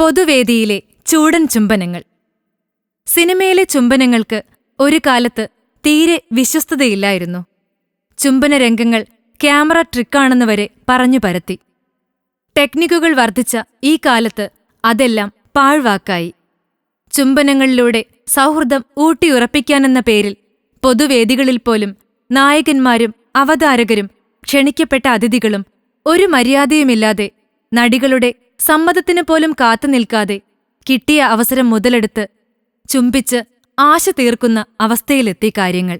പൊതുവേദിയിലെ ചൂടൻ ചുംബനങ്ങൾ. സിനിമയിലെ ചുംബനങ്ങൾക്ക് ഒരു കാലത്ത് തീരെ വിശ്വസ്തതയില്ലായിരുന്നു. ചുംബന രംഗങ്ങൾ ക്യാമറ ട്രിക്കാണെന്ന് വരെ പറഞ്ഞു പരത്തി. ടെക്നിക്കുകൾ വർദ്ധിച്ച ഈ കാലത്ത് അതെല്ലാം പാഴ്വാക്കായി. ചുംബനങ്ങളിലൂടെ സൗഹൃദം ഊട്ടിയുറപ്പിക്കാനെന്ന പേരിൽ പൊതുവേദികളിൽ പോലും നായകന്മാരും അവതാരകരും ക്ഷണിക്കപ്പെട്ട അതിഥികളും ഒരു മര്യാദയുമില്ലാതെ നടികളുടെ സമ്മതത്തിനു പോലും കാത്തുനിൽക്കാതെ കിട്ടിയ അവസരം മുതലെടുത്ത് ചുംബിച്ച് ആശ തീർക്കുന്ന അവസ്ഥയിലെത്തി കാര്യങ്ങൾ.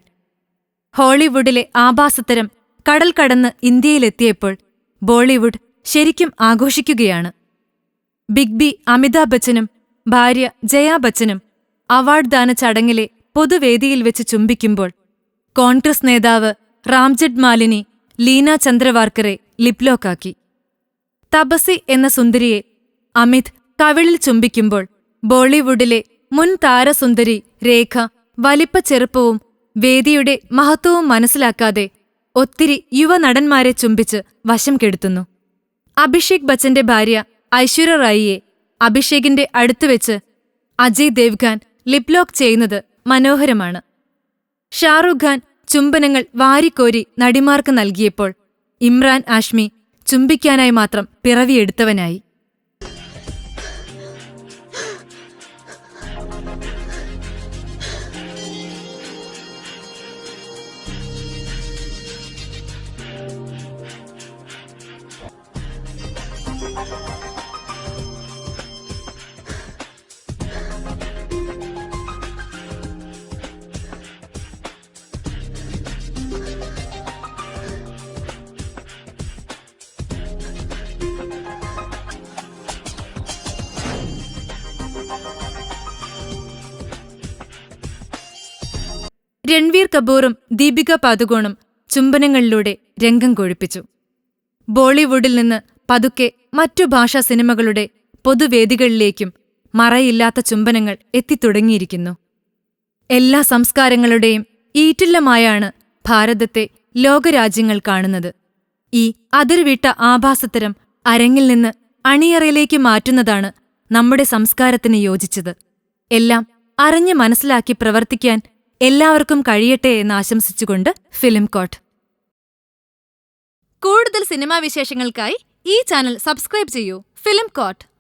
ഹോളിവുഡിലെ ആഭാസത്തരം കടൽ കടന്ന് ഇന്ത്യയിലെത്തിയപ്പോൾ ബോളിവുഡ് ശരിക്കും ആഘോഷിക്കുകയാണ്. ബിഗ് ബി അമിതാഭ് ബച്ചനും ഭാര്യ ജയാ ബച്ചനും അവാർഡ് ദാന ചടങ്ങിലെ പൊതുവേദിയിൽ വെച്ച് ചുംബിക്കുമ്പോൾ കോൺഗ്രസ് നേതാവ് റാംജഡ് മാലിനി ലീന ചന്ദ്രവാർക്കറെ ലിപ്ലോക്കാക്കി. തപസി എന്ന സുന്ദരിയെ അമിത് കവിളിൽ ചുംബിക്കുമ്പോൾ ബോളിവുഡിലെ മുൻ താരസുന്ദരി രേഖ വലിപ്പ ചെറുപ്പവും വേദിയുടെ മഹത്വവും മനസ്സിലാക്കാതെ ഒത്തിരി യുവനടന്മാരെ ചുംബിച്ച് വശം കെടുത്തുന്നു. അഭിഷേക് ബച്ചന്റെ ഭാര്യ ഐശ്വര്യ റായിയെ അഭിഷേകിന്റെ അടുത്തുവെച്ച് അജയ് ദേവ്ഖാൻ ലിപ്ലോക്ക് ചെയ്യുന്നത് മനോഹരമാണ്. ഷാറുഖ് ഖാൻ ചുംബനങ്ങൾ വാരിക്കോരി നടിമാർക്ക് നൽകിയപ്പോൾ ഇമ്രാൻ ആഷ്മി ചുംബിക്കാനായി മാത്രം പിറവിയെടുത്തവനായി. രൺവീർ കപൂറും ദീപിക പാദുകോണും ചുംബനങ്ങളിലൂടെ രംഗം കൊഴുപ്പിച്ചു. ബോളിവുഡിൽ നിന്ന് പതുക്കെ മറ്റു ഭാഷാ സിനിമകളുടെ പൊതുവേദികളിലേക്കും മറയില്ലാത്ത ചുംബനങ്ങൾ എത്തിത്തുടങ്ങിയിരിക്കുന്നു. എല്ലാ സംസ്കാരങ്ങളുടെയും ഈറ്റില്ലമായാണ് ഭാരതത്തെ ലോകരാജ്യങ്ങൾ കാണുന്നത്. ഈ അതിർവിട്ട ആഭാസത്തരം അരങ്ങിൽ നിന്ന് അണിയറയിലേക്ക് മാറ്റുന്നതാണ് നമ്മുടെ സംസ്കാരത്തിന് യോജിച്ചത്. എല്ലാം അറിഞ്ഞ് മനസ്സിലാക്കി പ്രവർത്തിക്കാൻ എല്ലാവർക്കും കഴിയട്ടെ എന്ന് ആശംസിച്ചുകൊണ്ട് ഫിലിം കോട്ട്. കൂടുതൽ സിനിമാ വിശേഷങ്ങൾക്കായി ഈ ചാനൽ സബ്സ്ക്രൈബ് ചെയ്യൂ. Film coat.